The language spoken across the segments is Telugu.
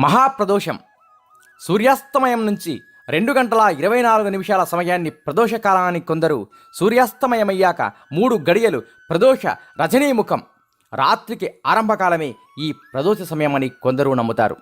మహాప్రదోషం. సూర్యాస్తమయం నుంచి రెండు గంటల ఇరవై నాలుగు నిమిషాల సమయాన్ని ప్రదోష కాలానికి కొందరు సూర్యాస్తమయమయ్యాక మూడు గడియలు ప్రదోష రజనీముఖం రాత్రికి ఆరంభకాలమే ఈ ప్రదోష సమయం అని కొందరు నమ్ముతారు.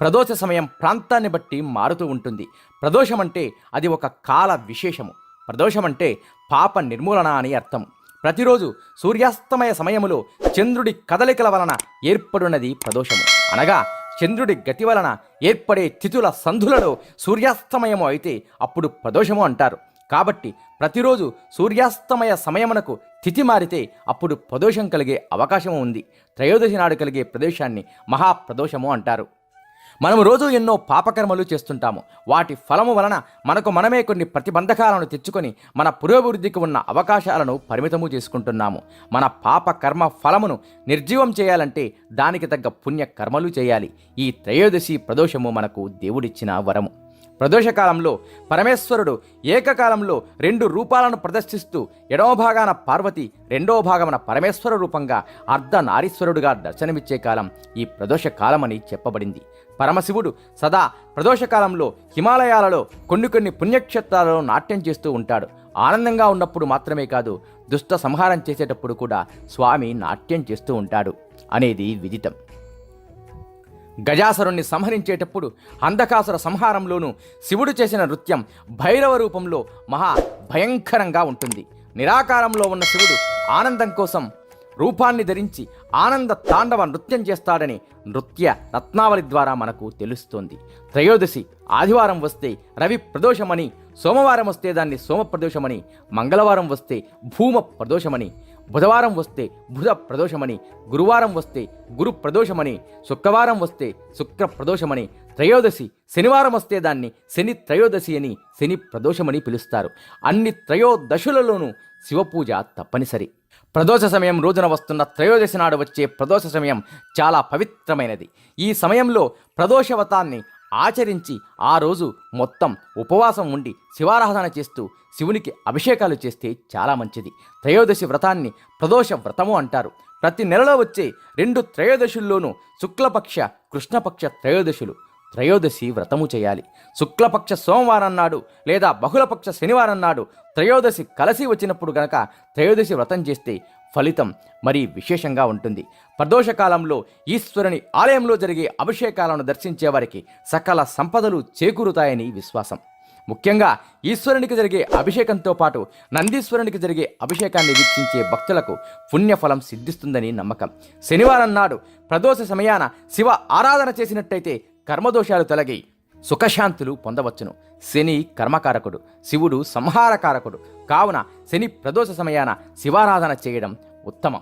ప్రదోష సమయం ప్రాంతాన్ని బట్టి మారుతూ ఉంటుంది. ప్రదోషం అంటే అది ఒక కాల విశేషము. ప్రదోషం అంటే పాప నిర్మూలన అని అర్థం. ప్రతిరోజు సూర్యాస్తమయ సమయములో చంద్రుడి కదలికల వలన ఏర్పడున్నది ప్రదోషము. అనగా చంద్రుడి గతి వలన ఏర్పడే తిథుల సంధులలో సూర్యాస్తమయము అయితే అప్పుడు ప్రదోషము అంటారు. కాబట్టి ప్రతిరోజు సూర్యాస్తమయ సమయమునకు తిథి మారితే అప్పుడు ప్రదోషం కలిగే అవకాశం ఉంది. త్రయోదశి నాడు కలిగే ప్రదేశాన్ని మహాప్రదోషము అంటారు. మనం రోజు ఎన్నో పాపకర్మలు చేస్తుంటాము. వాటి ఫలము వలన మనకు మనమే కొన్ని ప్రతిబంధకాలను తెచ్చుకొని మన పురోభివృద్ధికి ఉన్న అవకాశాలను పరిమితము చేసుకుంటున్నాము. మన పాప కర్మ ఫలమును నిర్జీవం చేయాలంటే దానికి తగ్గ పుణ్య కర్మలు చేయాలి. ఈ త్రయోదశి ప్రదోషము మనకు దేవుడిచ్చిన వరము. ప్రదోషకాలంలో పరమేశ్వరుడు ఏకకాలంలో రెండు రూపాలను ప్రదర్శిస్తూ ఎడవ భాగాన పార్వతి రెండవ భాగమున పరమేశ్వర రూపంగా అర్ధనారీశ్వరుడుగా దర్శనమిచ్చే కాలం ఈ ప్రదోషకాలమని చెప్పబడింది. పరమశివుడు సదా ప్రదోషకాలంలో హిమాలయాలలో కొన్ని కొన్ని పుణ్యక్షేత్రాలలో నాట్యం చేస్తూ ఉంటాడు. ఆనందంగా ఉన్నప్పుడు మాత్రమే కాదు దుష్ట సంహారం చేసేటప్పుడు కూడా స్వామి నాట్యం చేస్తూ ఉంటాడు అనేది విదితం. గజాసురుణ్ణి సంహరించేటప్పుడు అంధకాసుర సంహారంలోనూ శివుడు చేసిన నృత్యం భైరవ రూపంలో మహా భయంకరంగా ఉంటుంది. నిరాకారంలో ఉన్న శివుడు ఆనందం కోసం రూపాన్ని ధరించి ఆనంద తాండవ నృత్యం చేస్తాడని నృత్య రత్నావళి ద్వారా మనకు తెలుస్తోంది. త్రయోదశి ఆదివారం వస్తే రవి ప్రదోషమని సోమవారం వస్తే దాన్ని సోమ ప్రదోషమని మంగళవారం వస్తే భూమ ప్రదోషమని బుధవారం వస్తే బుధ ప్రదోషమని గురువారం వస్తే గురు ప్రదోషమని శుక్రవారం వస్తే శుక్ర ప్రదోషమని త్రయోదశి శనివారం వస్తే దాన్ని శని త్రయోదశి అని శని ప్రదోషమని పిలుస్తారు. అన్ని త్రయోదశులలోనూ శివపూజ తప్పనిసరి. ప్రదోష సమయం రోజున వస్తున్న త్రయోదశి నాడు వచ్చే ప్రదోష సమయం చాలా పవిత్రమైనది. ఈ సమయంలో ప్రదోషవతాన్ని ఆచరించి ఆ రోజు మొత్తం ఉపవాసం ఉండి శివారాధన చేస్తూ శివునికి అభిషేకాలు చేస్తే చాలా మంచిది. త్రయోదశి వ్రతాన్ని ప్రదోష వ్రతము అంటారు. ప్రతి నెలలో వచ్చే రెండు త్రయోదశుల్లోనూ శుక్లపక్ష కృష్ణపక్ష త్రయోదశులు. త్రయోదశి వ్రతము చేయాలి. శుక్లపక్ష సోమవారం నాడు లేదా బహుళపక్ష శనివారం నాడు త్రయోదశి కలిసి వచ్చినప్పుడు గనక త్రయోదశి వ్రతం చేస్తే ఫలితం మరీ విశేషంగా ఉంటుంది. ప్రదోషకాలంలో ఈశ్వరుని ఆలయంలో జరిగే అభిషేకాలను దర్శించే వారికి సకల సంపదలు చేకూరుతాయని విశ్వాసం. ముఖ్యంగా ఈశ్వరునికి జరిగే అభిషేకంతో పాటు నందీశ్వరునికి జరిగే అభిషేకాన్ని వీక్షించే భక్తులకు పుణ్యఫలం సిద్ధిస్తుందని నమ్మకం. శనివారం నాడు ప్రదోష సమయాన శివ ఆరాధన చేసినట్టయితే కర్మదోషాలు తొలగి సుఖశాంతులు పొందవచ్చును. శని కర్మకారకుడు శివుడు సంహారకారకుడు. కావున శని ప్రదోష సమయాన శివారాధన చేయడం ఉత్తమం.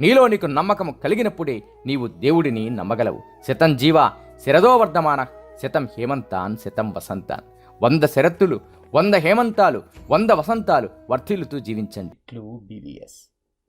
నీలో నీకు నమ్మకం కలిగినప్పుడే నీవు దేవుడిని నమ్మగలవు. శతం జీవ శిరదోవర్ధమాన శతం హేమంతాన్ శతం వసంతాన్. వంద శరత్తులు వంద హేమంతాలు వంద వసంతాలు వర్ధిల్లుతూ జీవించండి.